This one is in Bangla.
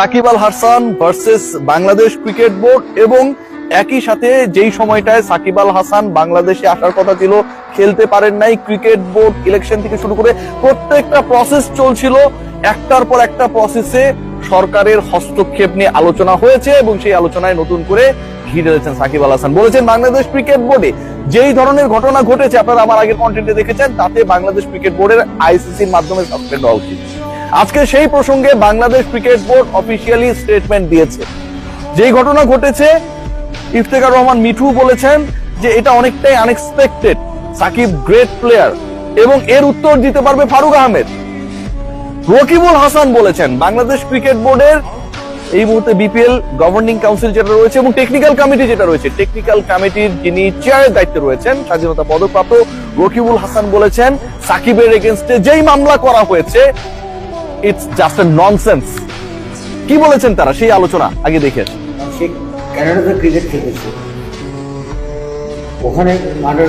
Shakib Al Hasan versus Bangladesh cricket board এবং একই সাথে যেই সময়টায় সাকিব আল হাসান বাংলাদেশে আসার কথা ছিল, খেলতে পারেন নাই ক্রিকেট বোর্ড ইলেকশন থেকে শুরু করে প্রত্যেকটা প্রসেস চলছিল। একটার পর একটা প্রসেসে সরকারের হস্তক্ষেপ নিয়ে আলোচনা হয়েছে এবং সেই আলোচনায় নতুন করে ঘিরে দিয়েছেন সাকিব আল হাসান। বলেছেন, বাংলাদেশ ক্রিকেট বোর্ডে যেই ধরনের ঘটনা ঘটেছে, আপনারা আমার আগের কন্টেন্টে দেখেছেন, তাতে বাংলাদেশ ক্রিকেট বোর্ডের আইসিসির মাধ্যমে সাসপেন্ড হওয়া উচিত। আজকে সেই প্রসঙ্গে Bangladesh cricket board officially statement দিয়েছে। যেই ঘটনা ঘটেছে, ইফতেখার রহমান মিঠু বলেছেন যে এটা অনেকটাই আনএক্সপেক্টেড সাকিব গ্রেট প্লেয়ার এবং এর উত্তর দিতে পারবে ফারুক আহমেদ। রকিবুল হাসান বলেছেন, বাংলাদেশ ক্রিকেট বোর্ডের এই মুহূর্তে বিপিএল গভর্নিং কাউন্সিল যেটা রয়েছে এবং টেকনিক্যাল কমিটি যেটা রয়েছে টেকনিক্যাল কমিটির যিনি চেয়ারের দায়িত্বে রয়েছেন, স্বাধীনতা পদকপ্রাপ্ত রকিবুল হাসান বলেছেন, সাকিবের এগেনস্টে যেই মামলা করা হয়েছে ইটস জাস্ট এ ননসেন্স কি বলেছেন তারা? সেই আলোচনা আগে দেখে আসি। সে ক্রিকেট খেলেছে। ওখানে মার্ডার